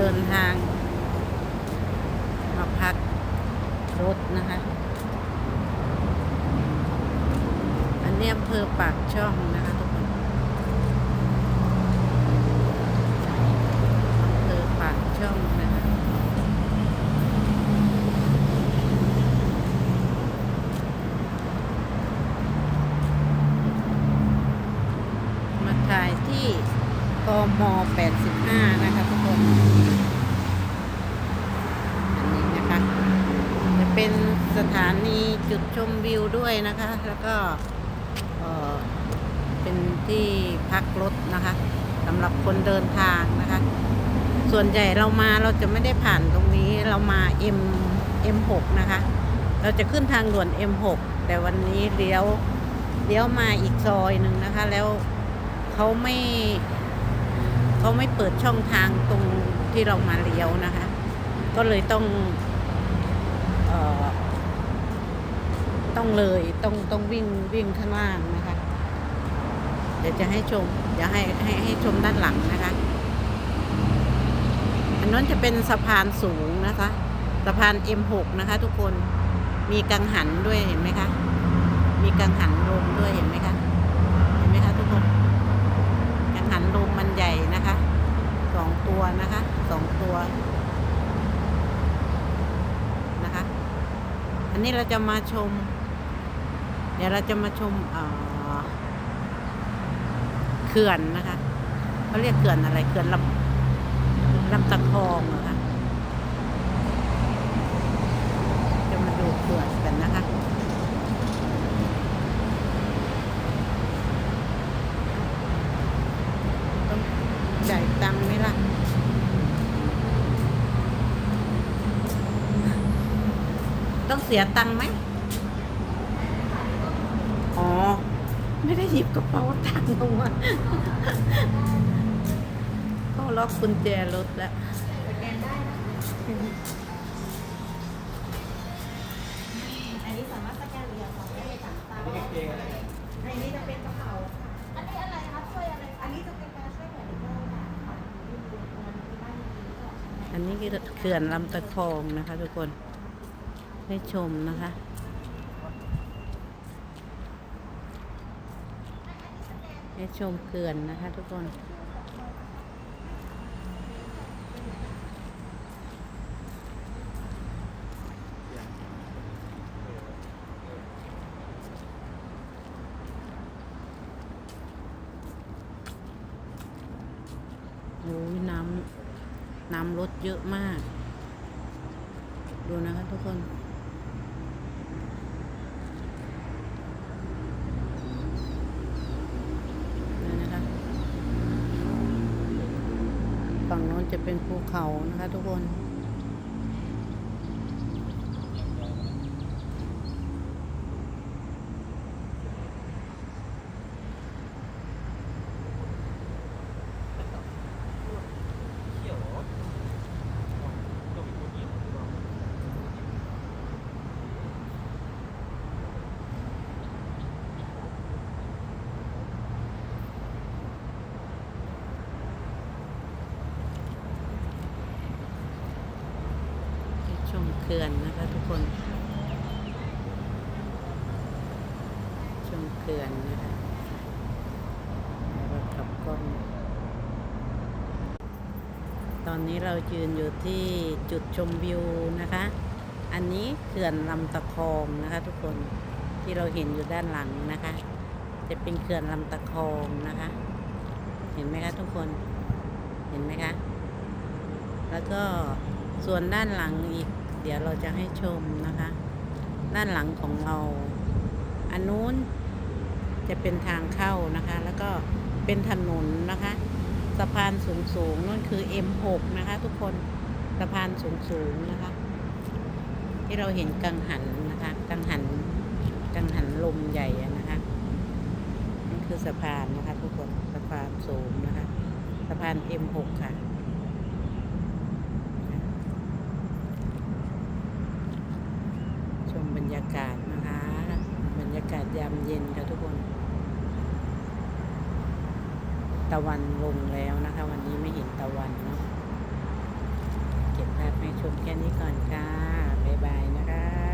เดินทางมาพักรถนะคะ อันนี้อำเภอปากช่องนะคะทุกคนอำเภอปากช่องนะคะมาถ่ายที่กม85 นะคะทุกคน อันนี้นะคะ จะ เป็นสถานีจุดชมวิวด้วยนะคะ แล้วก็เป็นที่พักรถนะคะสำหรับคนเดินทางนะคะ ส่วนใหญ่เรามาเราจะไม่ได้ผ่านตรงนี้เรามา M M6 นะคะ เราจะขึ้นทางด่วน M6 แต่วันนี้เลี้ยวเลี้ยวมาอีกซอยหนึ่งนะคะ แล้วเขาไม่เขาไม่เปิดช่องทางตรงที่เรามาเลี้ยวนะคะ ก็เลยต้อง ต้องเลยต้องต้องวิ่งวิ่งข้างล่างนะคะ เดี๋ยวจะให้ชม เดี๋ยวให้ให้ให้ชมด้านหลังนะคะ อันนั้นจะเป็นสะพานสูงนะคะ สะพาน M6 นะคะ ทุกคนมีกังหันด้วยเห็นไหมคะ มีกังหันลมด้วยเห็นไหมคะ เห็นไหมคะทุกคน กังหันลมมันใหญ่นะคะ สองตัวนะคะ สองตัวนะคะ อั นนี้เราจะมาชม เดี๋ยวเราจะมาชมเอ่อเขื่อนนะคะเขาเรียกเขื่อนอะไรเขื่อนลำลำตะคองเหรอคะจะมาดูเขื่อนกันนะคะ ต้องจ่ายตังค์ไหมล่ะ ต้อง เสียตังค์ไหม อ๋อ ไม่ได้หยิบกระเป๋าตังค์ลงมาก็ล็อกกุญแจรถแล้วอันนี้สามารถสแกนเหรียญของได้เลยค่ะตามอันนี้จะเป็นกระเป๋าอันนี้อะไรคะช่วยอะไร อันนี้จะเป็นการช่วยเหลือเด็กน้อยค่ะที่ดูคนที่บ้านที่ก็ใช่ไหมอันนี้คือเขื่อนลำตะคองนะคะทุกคน ให้ชมนะคะให้ชมเขื่อนนะคะทุกคนโอ้ยน้ำน้ำลดเยอะมาก ดูนะคะทุกคนนะคะ ฝั่งโน้น จะเป็นภูเขานะคะทุกคน ชมเขื่อนนะคะทุกคน ชมเขื่อนนะคะแล้วก็ขับกล้องตอนนี้เรายืนอยู่ที่จุดชมวิวนะคะ อันนี้เขื่อนลำตะคองนะคะทุกคนที่เราเห็นอยู่ด้านหลังนะคะ จะเป็นเขื่อนลำตะคองนะคะ เห็นไหมคะทุกคนเห็นไหมคะ แล้วก็ส่วนด้านหลังอีก เดี๋ยวเราจะให้ชมนะคะ ด้านหลังของเรา อันนู้นจะเป็นทางเข้านะคะ แล้วก็เป็นถนนนะคะ สะพานสูงสูงนั่นคือ M6 นะคะ ทุกคนสะพานสูงสูงนะคะ ที่เราเห็นกังหันนะคะกังหันกังหันลมใหญ่นะคะนั่นคือสะพานนะคะ ทุกคนสะพานสูงนะคะ สะพาน M6 ค่ะ เย็นค่ะทุกคน ตะวันลงแล้วนะคะ วันนี้ไม่เห็นตะวันเนาะเก็บภาพให้ชมแค่นี้ก่อนค่ะ บ๊ายบายนะคะ